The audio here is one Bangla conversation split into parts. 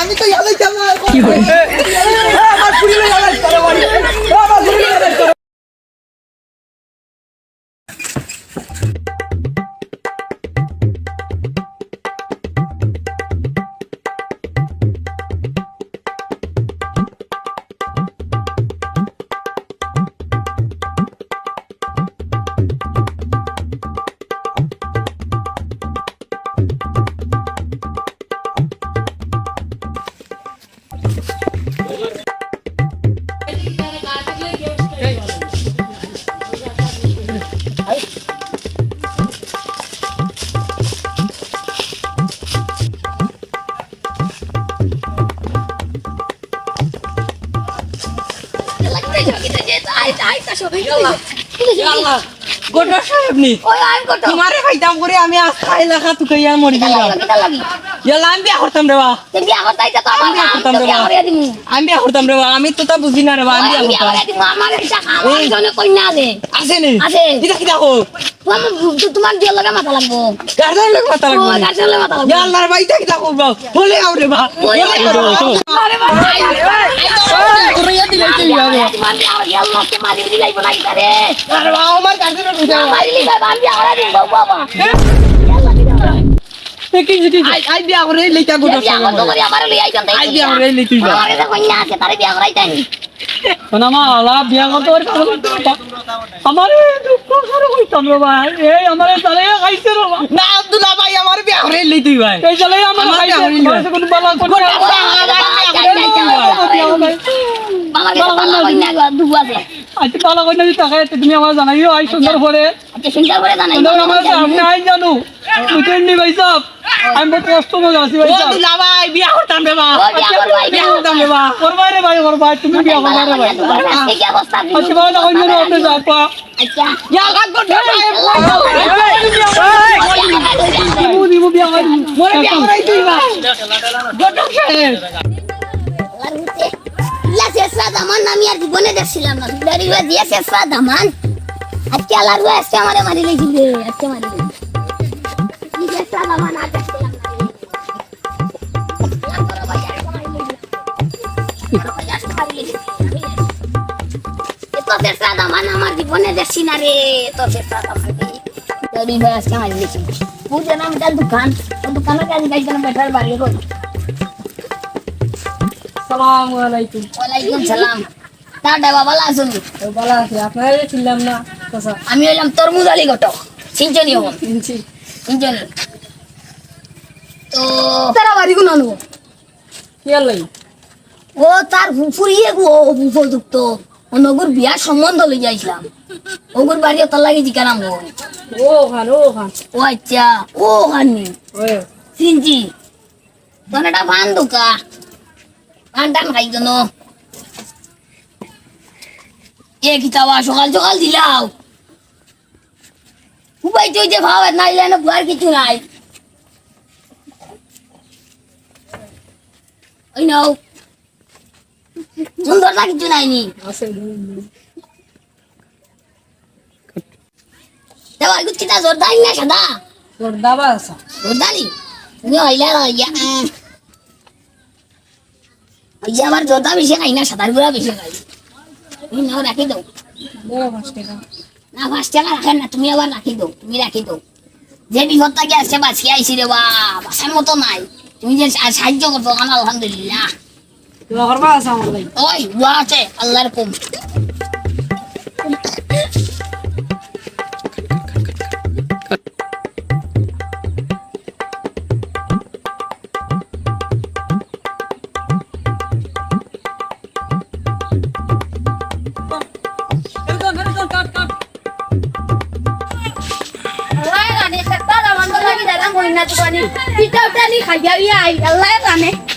আমি তো ইয়ালে যাব আমি লেখা মরি ইয়ালা আমি বিয়া করতাম রে বা। আমি বিয়া করতাম রে বা। আমি বিয়া করতাম রে বা। আমি তো তা বুঝি না রে বা আমি বিয়া করতাম। আছে নি? আছে। কো তোমার দিয়ে লগে মাথা লাগবো গার্ডেন লোক মাথা লাগবে গাছের লগে মাথা লাগবো ইয়ালার বাইটা কিটা করবা বলে আও রে বা বলে। আরে বা করে দিলে যাবে তোমার দিয়ে আমার গেল লোককে মারি দিলাই বলাই করে আরে বা আমার লোক যাবে মারি দিলাই আমি আমার দিন বাবা কি কি আই আই বিয়া করে লইতা গোটা বিয়া করতে করে আমার লই আইতাম আই বিয়া করে লইতে আমার কাছে কন্যা আছে তারে বিয়া করাইতাম সোনামা আলা বিয়া করতে পারি আমার দুঃখ করে কইতাম রে ভাই এই আমার তালে খাইছে রে না আব্দুল্লাহ ভাই আমার বিয়া করে লইতে ভাই এই চলে আমার আমার খাইছে কোন বালা কোন আমার কাছে বাবা কন্যা দুবু আছে আচ্ছা বালা কই না টাকা তুমি আমার জানাইও আই সুন্দর করে আচ্ছা সুন্দর করে জানাই আমার সামনে আই জানো বুঝেন নি ভাই সাহেব আমি বহুত কষ্ট ভাই ও দুলা ভাই বিয়া করতাম রে বা ও বিয়া করতাম রে বা করবাই রে ভাই করবাই তুমি বিয়া করবাই রে ভাই কি অবস্থা আচ্ছা বালা কই না আপনি যাও পা আচ্ছা ইয়া গাত গোটা ভাই দিমু দিমু বিয়া করি মোরে বিয়া করাই তুই ভাই গোটা সাহেব ইলা শেষরা দামান আমি আর জীবনে দেখছিলাম না দাঁড়ি হয়ে দিয়ে শেষরা দামান আজকে আলার হয়ে আজকে আমারে মারি লেছিল আজকে মারি লেছিল শেষরা দামান আর আমার জীবনে দেখছি না রে আজকে আমি তার দোকান ও দোকানের কাছে গাইছিলাম বেটার বাড়ি করি আসসালামু আলাইকুম ওয়ালাইকুম সালাম টাটা বাবা লাসুন ভালো আছি আপনারা ছিলাম না আমি হইলাম তরমুজ আলী ঘটক সিঞ্চনি হব সিঞ্চনি তো তারা বাড়ি কোন আনব? কি ও তার ফুফুরিয়ে গো উপযুক্ত। নগর বিয়ার সম্বন্ধ লই যাইছিলাম ওগুর বাড়ি তার লাগে জিকারাম গো ও খান ও খান ও আচ্ছা ও হানি সিনজি তোর এটা ভান দোকা ভান টান খাই জন্য। এ কিতাবা সকাল সকাল দিলাও। উপায় তুই যে ভাব না না বুয়ার কিছু নাই। ওই নাও। সুন্দরতা কিছু নাই নি গুচ্ছিটা না সাদা? তোর আছে। জোরদারি তুমি হইলে আবার জোরদার বেশি খাই না সাদার গুড়া বেশি খাই। তুমি নাও রাখি দাও। বড় পাঁচ টাকা। না পাঁচ টাকা রাখেন না তুমি আবার রাখি দাও তুমি রাখি দাও। যে বিপদটা কি আসছে বাঁচি আইসি রে বা বাসার মতো নাই। তুমি যে সাহায্য করতো আমার আলহামদুলিল্লাহ। করবা আছে আমার লাই ওই দোয়া আছে আল্লাহর কম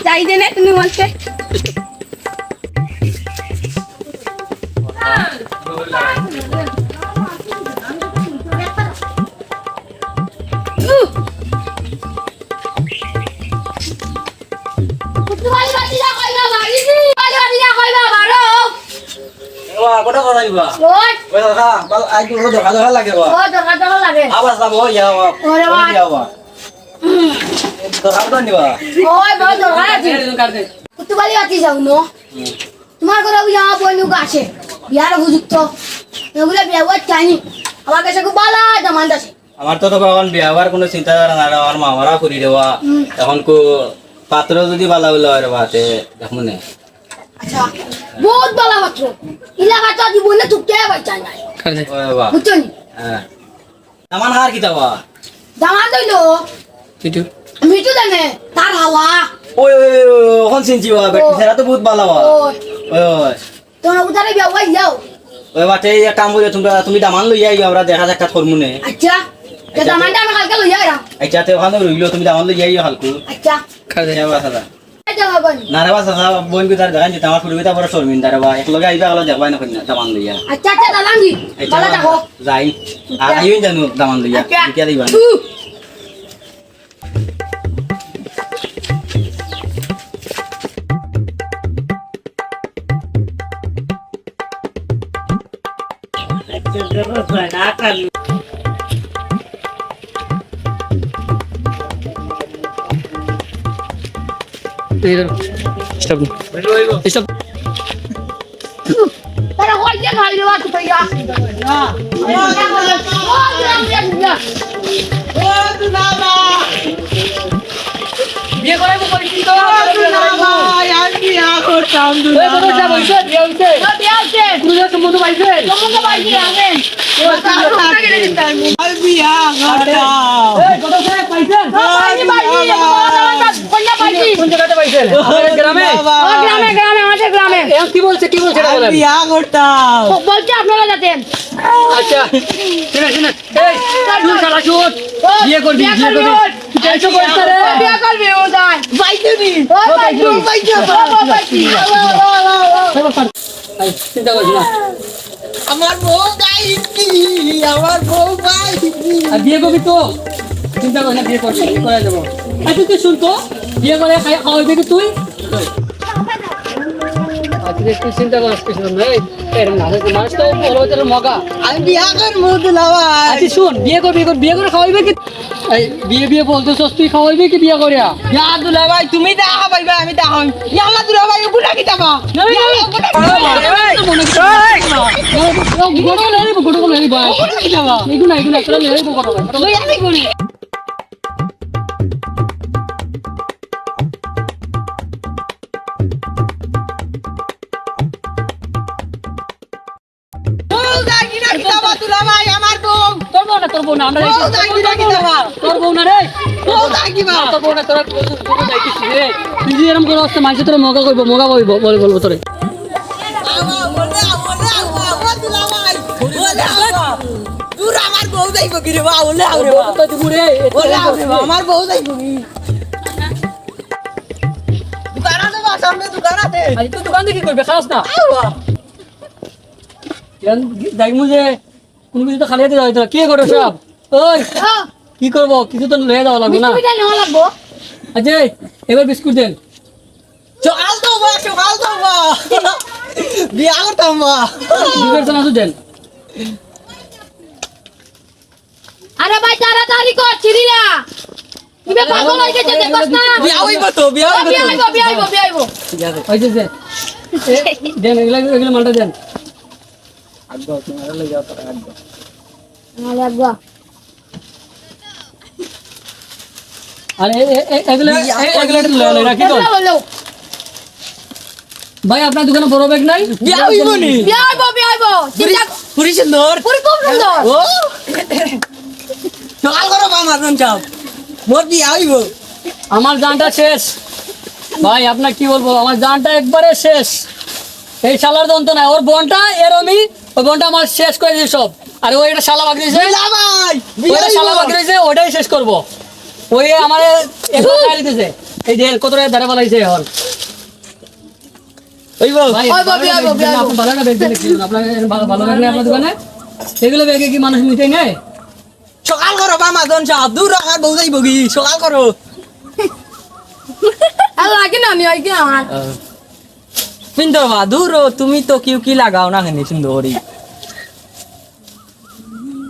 যাই দেনে তুমি বলছে দিবা ওই দাদা আজ তো দেখা দেখা লাগে বা আবার যাব ইয়া বা ওরে বাবা। ইয়া বা তো খাওয়া নিবা ওই বড় দরকার আছে কুতুবালি আছি যাও ন তোমার ঘরে ওই বিয়ার উপযুক্ত এগুলো বিয়া হওয়ার চাইনি আমার কাছে খুব ভালো দামান আছে আমার তো তখন বিয়া হওয়ার কোনো চিন্তাধারা না আমার মামারা করি দেওয়া এখন কো পাত্র যদি বালা বলে হয় বাতে দেখুন না আচ্ছা বহুত ভালো মাত্র এলাকাটা জীবনে চুপতে পারছে না ও বাবা। বুঝছ নি? হ্যাঁ। আমার হার কি তাবা দামান দইলো। মিটু জানে তার হাওয়া ওই ওই ওখান চিনছি বা বেটি সেরা তো বহুত বালা বা ওই। ওই ওই। তোমার উদারে বিয়া যাও। ওই বাটে এক কাম করে তোমরা তুমি দামান লইয়া আইও আমরা দেখা যাক করমু নে। আচ্ছা তে দামানটা আমি কালকে লইয়া এলাম আচ্ছা তে ওখানে রইল তুমি দামান লইয়া আইও হালকু। আচ্ছা। এই যাও বাবা না রে বাসা বোন কি তার দেখান যেতে আমার ফুটবিতা বড় শর্মিন্দা রে বা এক লগে আইবা গেল দেখবাই না কইনা দামান লইয়া। আচ্ছা আচ্ছা দালাঙ্গি ভালো থাকো যাই। আর আইও জানো দামান লইয়া। আচ্ছা। দিবা। তু তারা গ্রাম গ্রাম বিয়ে করাইবো পরিচিত বিয়া কোন জায়গাতে পাইছেন গ্রামে? গ্রামে গ্রামে আমাদের গ্রামে। এ কি বলছে কি বলছে? বলেন। বিয়া করতাম। বলছে আপনারা যাতেন আচ্ছা শুনে শুনে এই শুন শালা শুন। বিয়ে করবি বিয়ে করবি টেনশন করিস রে। বিয়া করবে ও যায় বাইতুনি ও বাইরে বাইতু ও বাইরে চিন্তা করিস না। আমার বউ গাইছি আমার বউ গাইছি আর বিয়ে করবি তো? চিন্তা করিস না বিয়ে করবি করে দেবো। আচ্ছা তুই শুন তো বিয়ে করে খাওয়াবি কি তুই আচ্ছা তুই চিন্তা করিস কিছু মগা আমি বিয়া করব আচ্ছা শুন বিয়ে করবি বিয়ে কর- খাওয়াইবে কি বিয়ে বিয়ে বলতেছস তুই খাওয়াইবি কি বিয়ে করিয়া ইয়া দুলাভাই তুমি দেখা পাইবা আমি দেখা হই ইয়াল্লা দুলাভাই বুড়া কি যাবা এগুলা তোরা লেগে করো বউ যাবা আমার বউ তোর বউ না তোর বউ না আমরা তোর বউ না রে তোর বউ না তোরা তুই এরকম করে আসতে মানুষ তোর মগা কইব মগা কইব বলে বলব তোরে আমার বউ যাইবো কি রে। বা বলে আওরে বা তো ঘুরে বলে আওরে বা আমার বউ যাইবো কি দোকানাতে বা সামনে দোকানাতে আজ তুই দোকান দেখি করবে খাস না। আওয়া দেখমু যে কোন কিছু তো খালি হাতে তোরা কি করো সব? ওই কি করব? কিছু তো লয়ে যাওয়া লাগবে না। আচ্ছা এবার বিস্কুট দেন। সকাল তো বা সকাল তো বা বিয়া করতাম বা দেন। আরে ভাই তাড়াতাড়ি কর চিরিয়া তুমি পাগল হয়ে গেছে দেখছ না। বিয়া হইব তো বিয়া ও, হইব বিয়া আইবো বিয়া আইবো বিয়া আইবো ঠিক আছে ওই যে যে এ, দেন এগুলা এগুলা মালটা দেন। ভাই আপনার দোকানে বড় ব্যাগ নাই? পুরি সুন্দর। সকাল করো মাজন মোর বিয়া হইব। আমার জানটা শেষ। ভাই আপনার কি বলব? আমার জানটা একবারে শেষ। এই শালার দন্ত নাই ওর বোনটা এরমই ওই বোনটা আমার শেষ করে দিয়েছে সব। আর ওই একটা শালা ওইটা শালা বাকি হইব রয়েছে ওটাই শেষ করব। ওই আমার দিতেছে। এই যে কত টাকা ধারে এখন। এগুলো কি মানুষ নেয়? সকাল করো বা মাজন চাপ দূর রাখার বউ যাইব কি সকাল করো। আর লাগে না আমার? সুন্দর বা দূর ও, তুমি তো কিউ কি লাগাও না কেন সুন্দরী?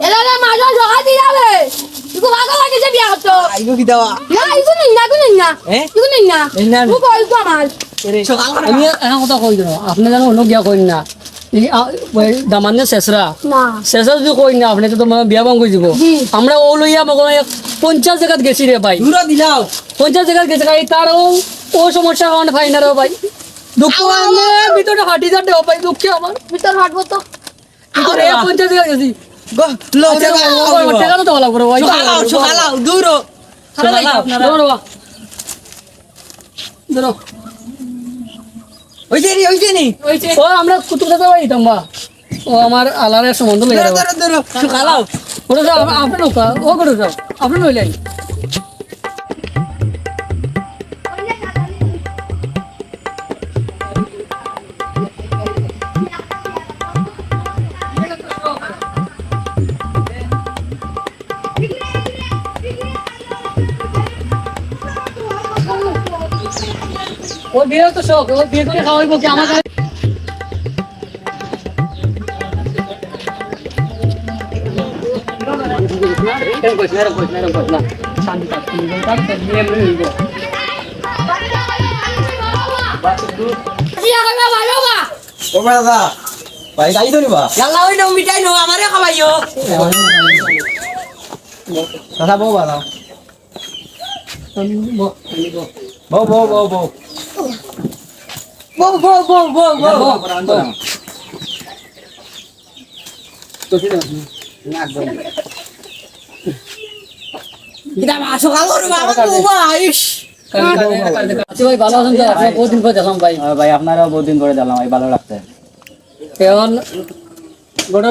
এলা না মাজা জগা দি যাবে। তুই পাগল লাগে যে বিয়া কি না না? না না। ও কই তো আমার আমি এখন কথা কই দিন আপনি জানো অন্য গিয়া কইন না। এই আ- শেষরা। যদি কইন না আপনি তো তোমার বিয়া বাং করে আমরা ও লইয়া হয় পঞ্চাশ জায়গাত গেছি রে ভাই। পঞ্চাশ জায়গাত গেছে তার ও ও সমস্যা কারণে ভাই ভাই। দুঃখ আমি ভিতরে হাঁটি যাতে ভাই দুঃখে আমার। ভিতর হাঁটবো তো। ভিতরে পঞ্চাশ গেছি। গো লো রে টেকা তো ভালো করে ভাই। সকালাও সকালাও দূর। ধরো বাবা। ধরো হইছে নি নি। ও আমরা কুতুব তোমরা ও আমার আলারের সম্বন্ধ লেগে দূর যাবে দূর দূর ওটা যাও আপনি ও করে যাও আপনি নইলেন। দাদা ভাই গাড়ি ধরিবা ইয়াল্লা ওই নো মিটাই নো আমারে খাবাইও দাদা বউ বাদাও বো, আমি বো। বউ বউ বউ বউ। আপনার বহুদিন পর দিলাম ভাই। ভালো লাগছে। এখন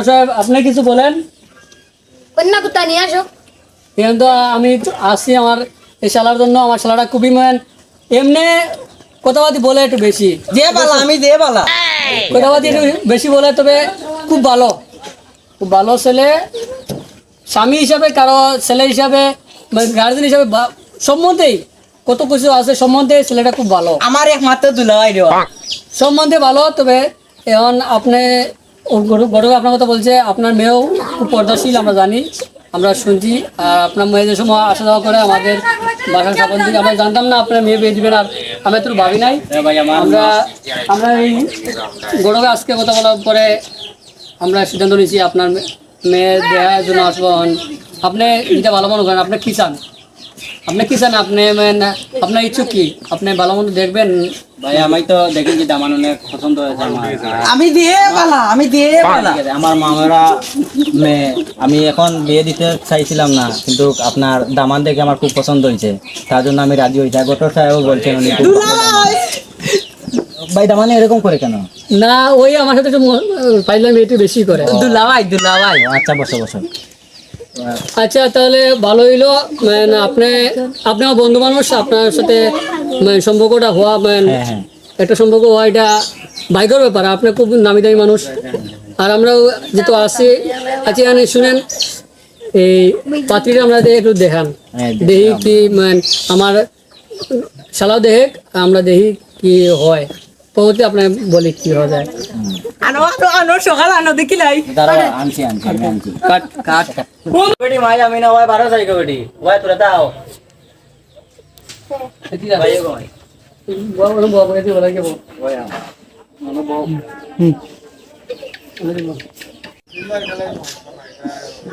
সাহেব আপনি কিছু বলেন? কন্যা কুত্তা নিয়ে আসো। এখন তো আমি তো আসছি আমার এই শালার জন্য আমার শালাটা খুবই মান এমনি কথাবার্তি বলে একটু বেশি। দে বালা আমি দে বালা। কথাবার্তি একটু বেশি বলে তবে খুব ভালো। খুব ভালো ছেলে। স্বামী হিসাবে কারও ছেলে হিসাবে গার্জেন হিসাবে সম্বন্ধেই কত কিছু আছে সম্বন্ধে ছেলেটা খুব ভালো। আমার একমাত্র দুলাভাই রে। সম্বন্ধে ভালো তবে এখন আপনি গরু আপনার কথা বলছে আপনার মেয়েও খুব পর্দাশীল আমরা জানি আমরা শুনছি। আর আপনার মেয়ে যে সময় আসা যাওয়া করে আমাদের বাসার সাপন থেকে আমরা জানতাম না আপনার মেয়ে বিয়ে দিবেন আর আমি তোর ভাবি নাই। আমরা আমরা এই গরুকে আজকে কথা বলার পরে আমরা সিদ্ধান্ত নিয়েছি আপনার মেয়ের মেয়ে দেওয়ার জন্য আসব। আপনি যেটা ভালো মনে করেন আপনি কি চান? আপনি কি চান আপনি মানে আপনার ইচ্ছুক কি? আপনি ভালো মন্দ দেখবেন? ভাই আমি তো দেখি যে দামান অনেক পছন্দ হয়েছে আমার। আমি দিয়ে বালা আমি দিয়ে আছে, আমার মামারা মেয়ে আমি এখন বিয়ে দিতে চাইছিলাম না কিন্তু আপনার দামান দেখে আমার খুব পছন্দ হয়েছে। তার জন্য আমি রাজি হয়েছি। আর গোটর সাহেবও বলছেন উনি ভাই দামানে এরকম করে কেন? না ওই আমার সাথে পাইলাম একটু বেশি করে। দুলাভাই দুলাভাই! আচ্ছা বসো বসো। আচ্ছা তাহলে ভালো হইল মানে আপনি আপনি আমার বন্ধু মানুষ আপনার সাথে মানে সম্পর্কটা হওয়া মানে হ্যাঁ হ্যাঁ। একটা সম্পর্ক হওয়া এটা ভাগ্যের ব্যাপার। আপনি খুব নামি দামি মানুষ। আর আমরাও যেহেতু আসি আচ্ছা এখানে শুনেন এই পাত্রীটা আমরা একটু দেখান। হ্যাঁ, দেখি কি মানে আমার শালাও দেখ আমরা দেখি কি হয়। পরবর্তী আপনার বলি কি হওয়া যায়? আনো আনো আনো সকাল আনো দেখিলাই দাঁড়াও আনছি আনছি আমি আনছি। কাট কাট। বেটি মাই আমি না ওই বারো তারিখ বেটি। ওই তোরা দাও। ভাই।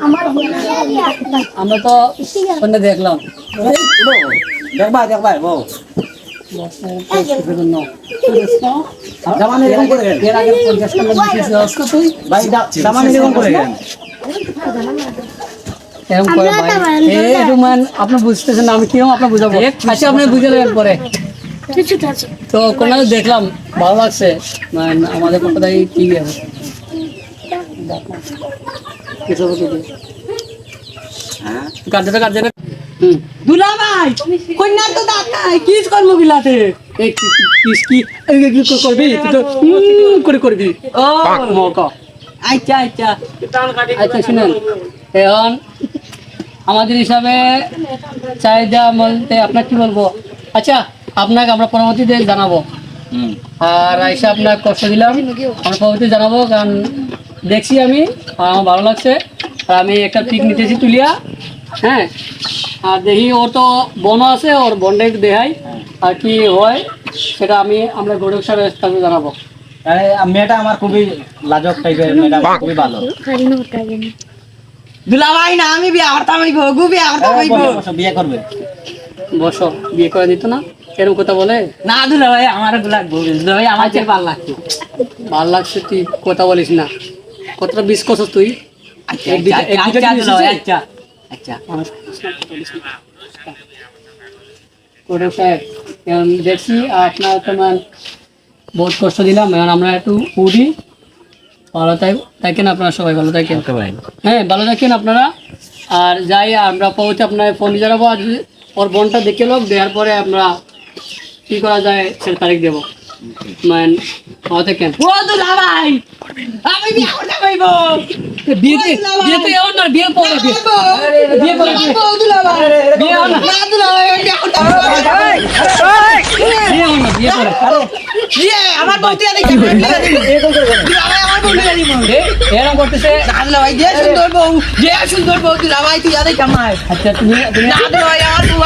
আমার। তো দেখলাম। দেখবা দেখবা বউ। আপনি বুঝতেছেন আমি কীরকম আপনার বুঝাবো? আচ্ছা আপনি বুঝে নেবেন পরে। তো কোনো দেখলাম ভালো লাগছে? মানে আমাদের পক্ষ থেকে ঠিক আছে কাজে কাজে হুম। দুলাভাই কন্যা তো দাঁত নাই কিস করব গিলাতে? এই কি- করবি? করে করবি। ও মৌকা আচ্ছা আচ্ছা। আচ্ছা শুনেন। এখন আমাদের হিসাবে চাহিদা বলতে আপনার কি বলব? আচ্ছা আপনাকে আমরা পরবর্তীতে জানাব। হুম। আর আইসা আপনার কষ্ট দিলাম। আমরা পরবর্তী জানাব কারণ দেখছি আমি আমার ভালো লাগছে। আর আমি একটা পিক নিতেছি তুলিয়া। হ্যাঁ? আর দেখি ওর তো বনও আছে ওর বনটা একটু দেখাই আর কি হয় সেটা আমি আমরা গৌরব সাহেবের কাছে জানাব। মেয়েটা আমার খুবই লাজক টাইপের মেয়েটা খুবই ভালো। দুলাভাই না আমি বিয়া করতাম হইব গু বিয়া করতাম হইব। বিয়ে করবে। বসো বিয়ে করে দিত না? এরকম কথা বলে? না দুলাভাই আমার লাগবো দুলাভাই আমার চেয়ে ভালো লাগতো ভালো লাগছে তুই কথা বলিস না। কতটা বিষ করছিস তুই? আচ্ছা আচ্ছা? দুলাভাই আচ্ছা গৌরব সাহেব এখন দেখছি আপনার তোমার বহুত কষ্ট দিলাম এখন আমরা একটু উঠি। ভালো থাক থাকেন আপনারা সবাই ভালো থাকেন। হ্যাঁ ভালো থাকেন আপনারা। আর যাই আমরা পৌঁছে আপনার ফোন জানাব আজ ওর বোনটা দেখে লোক দেওয়ার পরে আমরা কি করা যায় সেটা তারিখ দেবো। মানে ভালো থাকেন ও দুলাভাই আমি বিয়া করতাম হইব বিয়েতে বিয়েতে এমন না বিয়ে পরে বিয়ে বিয়ে বিয়ে ও দুলাভাই বিয়ে হন না না দুলাভাই আমি বিয়া হইব বিয়ে না বিয়ে পরে ইয়ে আমার বউটি আদি কি আমার বউটি আদি এ, এরকম করতেছে না দুলাভাই যে সুন্দর বউ যে সুন্দর বউ দুলাভাই তুই আদি কামাই আচ্ছা তুমি না দুলাভাই আমার বউ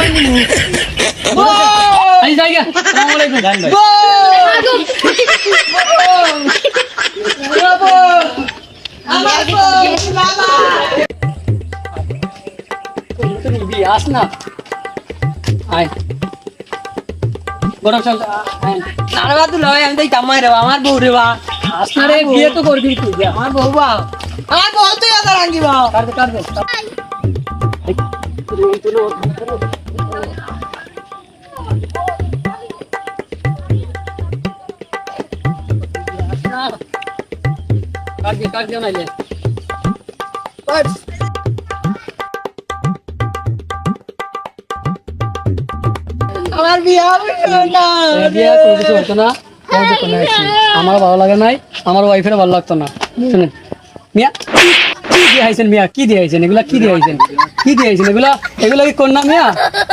আই জায়গা আসসালামু আলাইকুম বি আস না আয়। বড় চল নারবা দুলাভাই আমি তাই কামাই রে আমার বউ রে বা আস রে বিয়ে তো করবি তুই আমার বউ বা আমার বউ তুই আদা রাঙ্গিবা যে আমার বিয়া না বিয়া না। আমার ভালো লাগে নাই, আমার ওয়াইফের ভালো লাগতো না। শুনেন। মিয়া। কি- দিয়ে আইছেন মিয়া? কি দিয়ে আইছেন? এগুলা কি দিয়ে আইছেন? কি দিয়ে আইছেন? এগুলা এগুলা কি কন্যা মিয়া?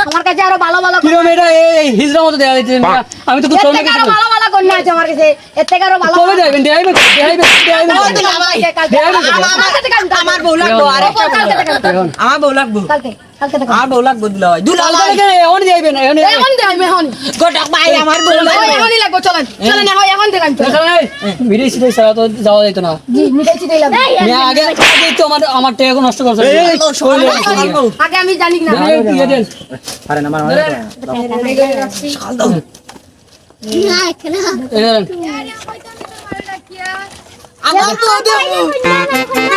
আমার কাছে আরও ভালো ভালো কিরম এটা? এই হিজরা মতো দেয়া হয়েছে মিয়া। আমি তো কিছু থেকে আরও ভালো ভালো কন্যা আছে আমার কাছে। এর থেকে আরও ভালো কবে যাবেন দেখাইবেন দেখাইবেন ও দুলাভাই দেখাইবেন আমার বউ লাগবো। আর আমার বউ লাগবো। কালকে। আমার বউ লাগবো দুলাভাই দুলাভাই এখন দেখাইবেন এখন এখন দেখাই এখন গোটক ভাই আমার বউ লাগবো। এখনই লাগবো চলেন চলেন এখন এখন দেখাই ভিডিও সিডিও ছাড়া তো যাওয়া যেত না। জি মিটাইছি দিলাম মিয়া আগে আগে তো আমার আমার টাকা নষ্ট করছে। আগে আমি জানি না। আরে না, আমার আমার না। খেলা এই দেন।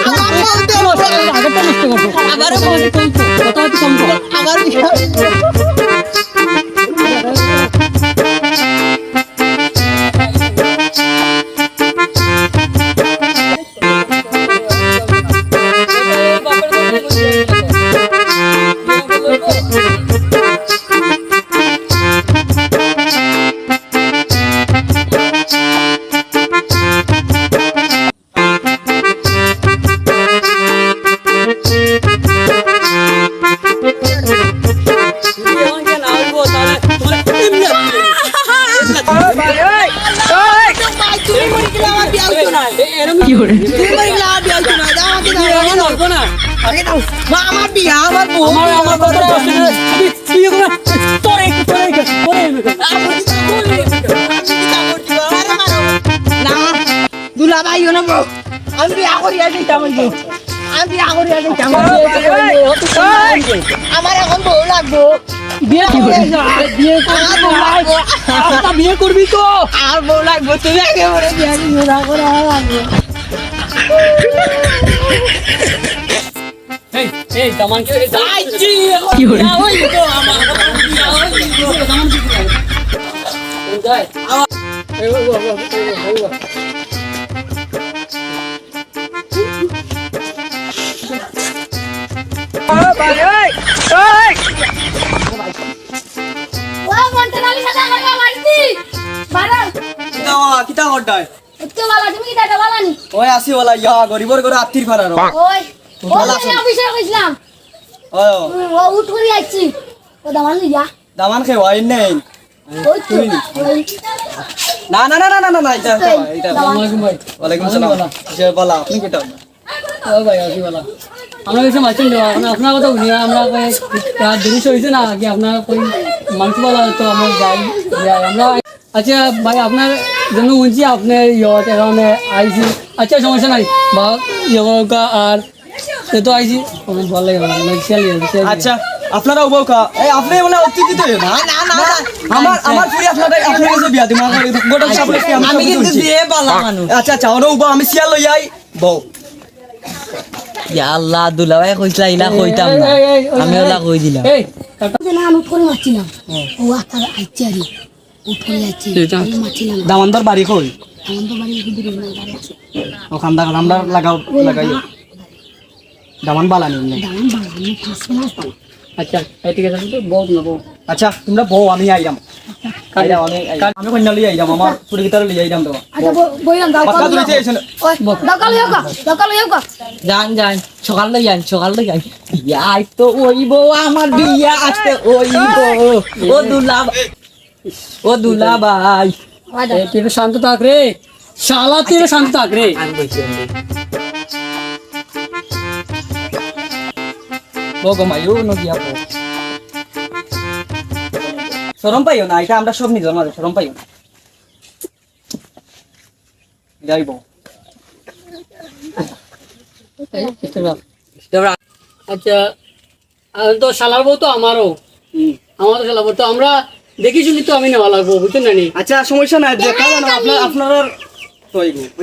আমার এখন বউ লাগবো। বিয়ে কি করে বিয়ে করবি বিয়ে করবি তো। আর বউ লাগবো। তুমি আগে মরে বিয়া না করে আমার লাগবো। এই এই দামান কি? দামান কি? করে? বিয়া হইতো আমার। বিয়া হইতো যাই এই ও ও ওই আসি ওলা ইয়া গরিবর করে আত্মীর ফারার ওই অফিসে গেছিলাম ও উঠ করে আসছি ও দামান যা দামান খে ওয়াই নেই ওই ওই না না না না না না না এটা এটা আসসালামু ওয়ালাইকুম সালাম যে বলা আপনি কেটা ও ভাই আসি বলা আমরা কিছু দেওয়া আপনার আপনার কথা বুঝি না, আমরা দেরি হয়েছে না কি আপনার কই মানুষ বলা তো আমরা যাই যাই আমরা আচ্ছা ভাই আপনার জন্য বলছি আপনার ইয়ত এখানে আইছি আচ্ছা সমস্যা নাই বা ইয়োগা আর সে তো আইছি ভালো লাগে মানে আচ্ছা আপনারা উবকা এই আপনি মানে অতিথি তো না? না না আমার আমার ফুরি আপনাদের আপনার কাছে বিয়া দিমা গোটা সাপলে আমি কিন্তু বিয়ে বালা মানুষ। আচ্ছা আচ্ছা ওরা উবা আমি সিয়াল লই আই বউ। ইয়া আল্লাহ দুলাভাই কইছিলা ইলা কইতাম না। আমি ওলা কই দিলাম। এই না আমি মারছিলাম। ও। মারছিলাম। দামানদার বাড়ি কই? বাড়ি দা লাগাও লাগাই দামান বালা নিন দাম বাড়া আমি পাঁচ আচ্ছা এই ঠিক আছে তো বহুত না বহুত আচ্ছা তোমরা বউ আমি আইরাম আমি কন্যা লই আইরাম আমার ফুরি গিটার লই আইরাম তো। আচ্ছা বইলাম দাও পাক্কা তুলিতে এসেন ওই দকাল হোকা দকাল হোকা যান যান সকাল লই যান সকাল লই যান ইয়াই তো ওইব আমার বিয়া আসতে ওইব ও দুলা ও দুলা ভাই। তুই শান্ত থাক রে। শালা তুই শান্ত থাক রে। আমি বলছি বউ গমাইও নগিয়া বউ শরম পাইও না এটা আমরা সব নিজের মাঝে শরম পাইও না। যাইব। আচ্ছা তো শালার বউ তো আমারও। আমার তো শালার বউ তো আমরা দেখি শুনি তো আমি নেওয়া লাগবো বুঝছেন না নি? আচ্ছা সমস্যা নাই দেখা জানো আপনার আপনারা তো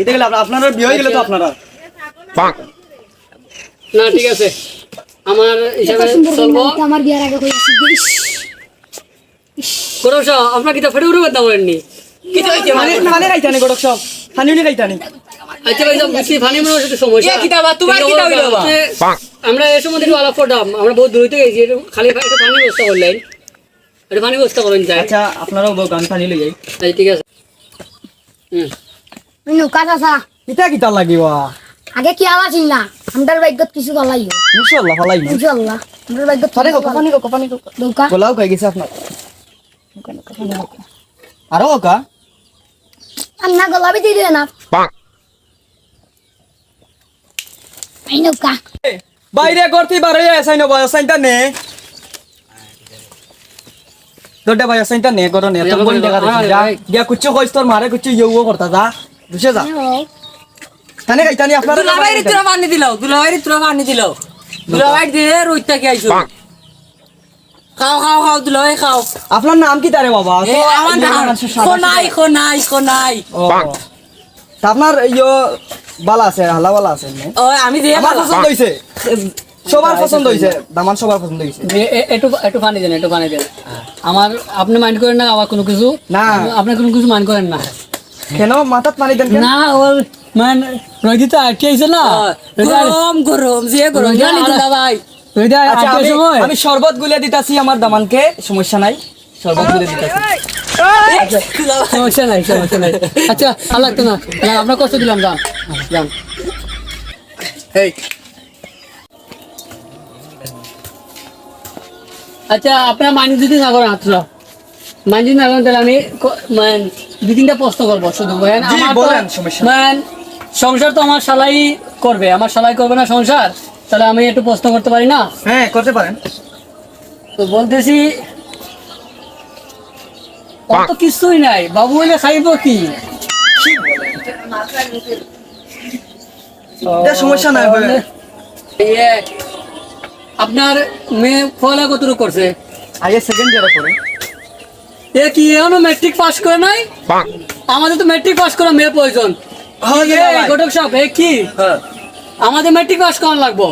গেলে আপনার- আপনারা বিয়ে হয়ে গেলে তো আপনারা। না ঠিক আছে। আমার হিসাবে চলবো। আমার বিয়ার আগে কই আসি দেখিস সাহ আপনার কিতা ফেটে উঠে কথা বলেননি? মানে মানে আচ্ছা আমরা আলাপ করতাম আমরা গেছি খালি পানি ব্যবস্থা করলেন। একটা পানি ব্যবস্থা করেন যায় আচ্ছা আপনারাও গান খানি লই যাই আচ্ছা, ঠিক আছে। হুম। মিনু কাটা সা কিতা কিতা লাগিব? আগে কি আওয়াজ না আমদার কিছু গলাইও। ইনশাআল্লাহ ইনশাআল্লাহ। আমদার দৌকা। গোলাও কই গেছে আপনার। আরও কা গলাবি দিয়ে না। আই বাইরে করতে বারে আসাইনটা নে। দোডে ভাই আসাইনটা নে করো নে। তো জায়গা দেখি যা। দিয়া কুচ্চু কইস তোর মারে কুচ্চু ইউ করতা যা। বুঝে যা। তানে খাইতানি আপনারা দুলাভাই তোরা পানি দিল দুলাভাই তোরা পানি দিল। দুলাভাই দিয়ে রইতা কি আইছো খাও খাও খাও দুলাভাই খাও। আপনার নাম কি তারে বাবা? আমার নাম খনাই খনাই খনাই। ও তা আপনার ইয়ো বালা আছে হালা বালা আছে ও আমি দিয়ে আমার পছন্দ হইছে। সবার পছন্দ হইছে দামান সবার পছন্দ হইছে। একটু একটু পানি দেন একটু পানি দেন। আমার আপনি মাইন্ড করেন না আমার কোনো কিছু? না। আপনি কোনো কিছু মাইন্ড করেন না। কেন? মাথাত পানি দেন না ওর মান রোহিত তো আটকে আইছে না। গরম গরম যে গরম। জানি আর- দুলাভাই আচ্ছা আমি শরবত গুলে দিতাছি আমার দামানকে। সমস্যা নাই শরবত গুলে দিতাছি। সমস্যা নাই সমস্যা নাই। আচ্ছা আর লাগতো না। আপনার কষ্ট দিলাম যান যান এই। আচ্ছা আপনার যদি না করেন যদি না করেন তাহলে আমি দুই তিনটা প্রশ্ন করব শুধু। আমার। সংসার তো আমার শালাই করবে। আমার শালাই করবে না সংসার? তাহলে আমি একটু প্রশ্ন করতে পারি না? হ্যাঁ করতে পারেন। তো বলতেছি অত কিছুই নাই। বাবু বলে খাইব কি? সমস্যা নাই আপনার মেয়ে ফলে কতটুকু করছে? আইএ সেকেন্ড ইয়ারে পড়ে। এ কি এখনও মেট্রিক পাস করে নাই? আমাদের তো মেট্রিক পাস করা মেয়ে প্রয়োজন। ঘটক সাহেব এ কি? হ্যাঁ। আমাদের মেট্রিক পাস করানো লাগবো।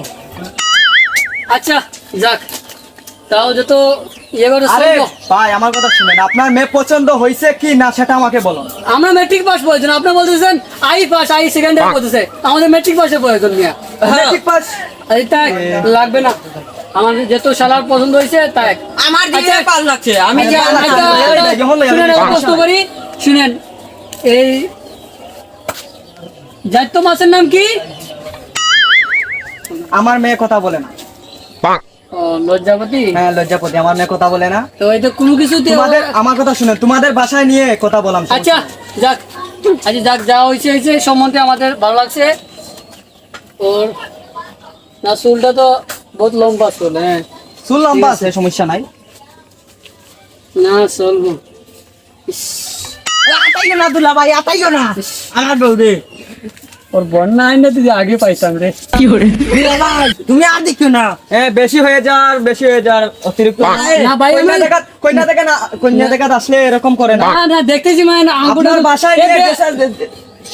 আচ্ছা যাক। তাও যত ইয়ে করে আরে চলবো। ভাই আমার কথা শুনেন আপনার মেয়ে পছন্দ হয়েছে কি না সেটা আমাকে বলুন। আমরা মেট্রিক পাস প্রয়োজন আপনি বলতেছেন আই পাস আই সেকেন্ড বলতেছে আমাদের মেট্রিক পাসের প্রয়োজন মিয়া। মেট্রিক পাস এই তাই লাগবে না। আমার যেহেতু শালার পছন্দ হয়েছে তাই। আমার দিকে আচ্ছা। পাল লাগছে। আমি যে আচ্ছা, শুনেন আমি প্রশ্ন করি। শুনেন এই মাছের নাম কি? আমার মেয়ে কথা বলে না। ও লজ্জাপতি? হ্যাঁ লজ্জাপতি আমার মেয়ে কথা বলে না। তো কোনো কিছুতে তোমাদের আমার কথা শুনেন তোমাদের বাসায় নিয়ে কথা বললাম আচ্ছা যাক। আচ্ছা যাক যা হয়েছে হয়েছে সম্বন্ধে আমাদের ভালো লাগছে। ওর না চুলটা তো বহুত লম্বা চুল হ্যাঁ। চুল লম্বা আছে সমস্যা নাই। না চলবো। না দুলা ভাই না। আমার বউ রে ওর বন্যা আইন না তুই আগে পাইতাম রে। দুলা ভাই তুমি আর দেখিও না। হ্যাঁ বেশি হয়ে যার বেশি হয়ে যার অতিরিক্ত না ভাই দেখা না কন্যা দেখাত আসলে এরকম করে না। না না দেখতেছি মানে বাসায় এ, নিয়ে বে- গেছে,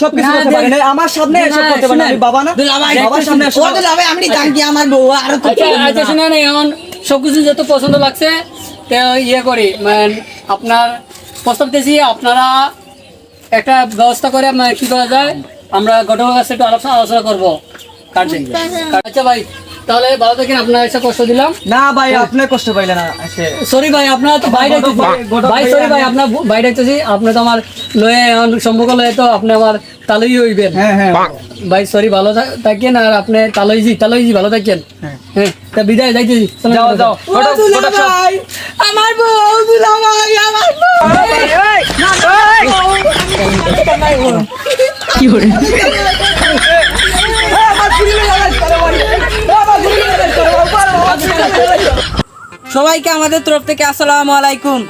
সব কিছু না, করতে দেখ- পারেন আমার সামনে এসব না, করতে পারেন আমি বাবা না বাবার সামনে এসব- দুলা ভাই আমি জানি আমার বউ আর তো আচ্ছা শুনেন এখন সবকিছু যত পছন্দ লাগছে তো ইয়ে করি মানে আপনার প্রস্তাব দিয়েছি আপনারা একটা ব্যবস্থা করে মানে কি করা যায়? আমরা ঘটকের কাছে একটু আলোচনা আলোচনা করব। আচ্ছা ভাই তাহলে ভালো থাকেন আপনার এসে কষ্ট দিলাম। না ভাই আপনি কষ্ট পাইলেন না সরি ভাই আপনার তো ভাই ভাই- সরি ভাই আপনার বাইরে আপনার আপনি তো আমার লয়ে সম্পর্ক লয়ে তো আপনি আমার তালই হইবেন? হ্যাঁ হ্যাঁ। ভাই সরি ভালো থাক- থাকেন আর আপনি তালইজি তালইজি ভালো থাকেন। হ্যাঁ। তা বিদায় যাইতেছি যাও যাও। আমার বউ ভাই সবাইকে আমাদের তরফ থেকে আসসালামু আলাইকুম।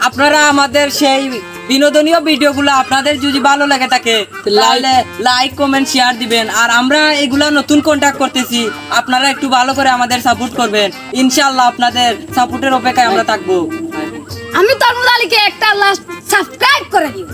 আপনারা আমাদের সেই বিনোদনীয় ভিডিওগুলো আপনাদের যদি ভালো লাগে থাকে তাহলে লাইক কমেন্ট শেয়ার দিবেন। আর আমরা এগুলা নতুন কন্ট্যাক্ট করতেছি আপনারা একটু ভালো করে আমাদের সাপোর্ট করবেন। ইনশাআল্লাহ আপনাদের সাপোর্টের অপেক্ষায় আমরা থাকব। আমি তরমুজ আলীকে একটা লাস্ট সাবস্ক্রাইব করে দিও।